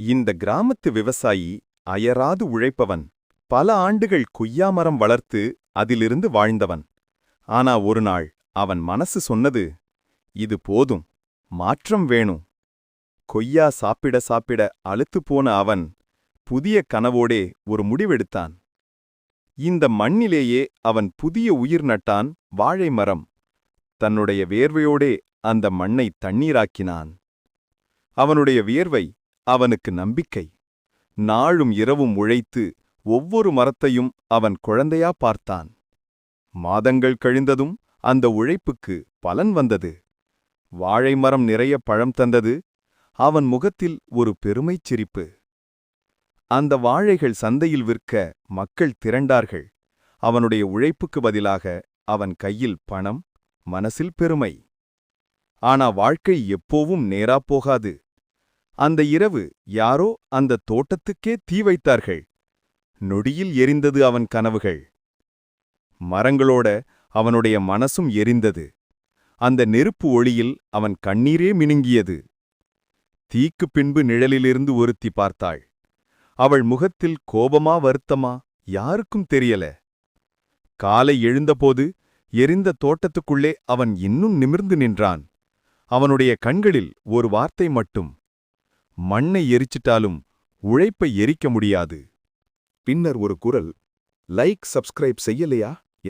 இந்த கிராமத்து விவசாயி அயராது உழைப்பவன். பல ஆண்டுகள் கொய்யாமரம் வளர்த்து அதிலிருந்து வாழ்ந்தவன். ஆனா ஒரு நாள் அவன் மனசு சொன்னது இது போதும் மாற்றம் வேணும். கொய்யா சாப்பிட சாப்பிட அழுத்து போன அவன் புதிய கனவோடே ஒரு முடிவெடுத்தான். இந்த மண்ணிலேயே அவன் புதிய உயிர் நட்டான் வாழை மரம். தன்னுடைய வேர்வையோடே அந்த மண்ணை தண்ணீராக்கினான். அவனுடைய வியர்வை அவனுக்கு நம்பிக்கை. நாளும் இரவும் உழைத்து ஒவ்வொரு மரத்தையும் அவன் குழந்தையா பார்த்தான். மாதங்கள் கழிந்ததும் அந்த உழைப்புக்கு பலன் வந்தது. வாழை மரம் நிறைய பழம் தந்தது. அவன் முகத்தில் ஒரு பெருமைச் சிரிப்பு. அந்த வாழைகள் சந்தையில் விற்க மக்கள் திரண்டார்கள். அவனுடைய உழைப்புக்கு பதிலாக அவன் கையில் பணம் மனசில் பெருமை. ஆனா வாழ்க்கை எப்போவும் நேரா போகாது. அந்த இரவு யாரோ அந்த தோட்டத்துக்கே தீ வைத்தார்கள். நொடியில் எரிந்தது அவன் கனவுகள். மரங்களோட அவனுடைய மனசும் எரிந்தது. அந்த நெருப்பு ஒளியில் அவன் கண்ணீரே மினுங்கியது. தீக்குப் பின்பு நிழலிலிருந்து ஒருத்தி பார்த்தாள். அவள் முகத்தில் கோபமா வருத்தமா யாருக்கும் தெரியல. காலை எழுந்தபோது எரிந்த தோட்டத்துக்குள்ளே அவன் இன்னும் நிமிர்ந்து நின்றான். அவனுடைய கண்களில் ஒரு வார்த்தை மட்டும். மண்ணை எரிச்சிட்டாலும் உழைப்பை எரிக்க முடியாது. பின்னர் ஒரு குரல் லைக் சப்ஸ்கிரைப் செய்யலையா?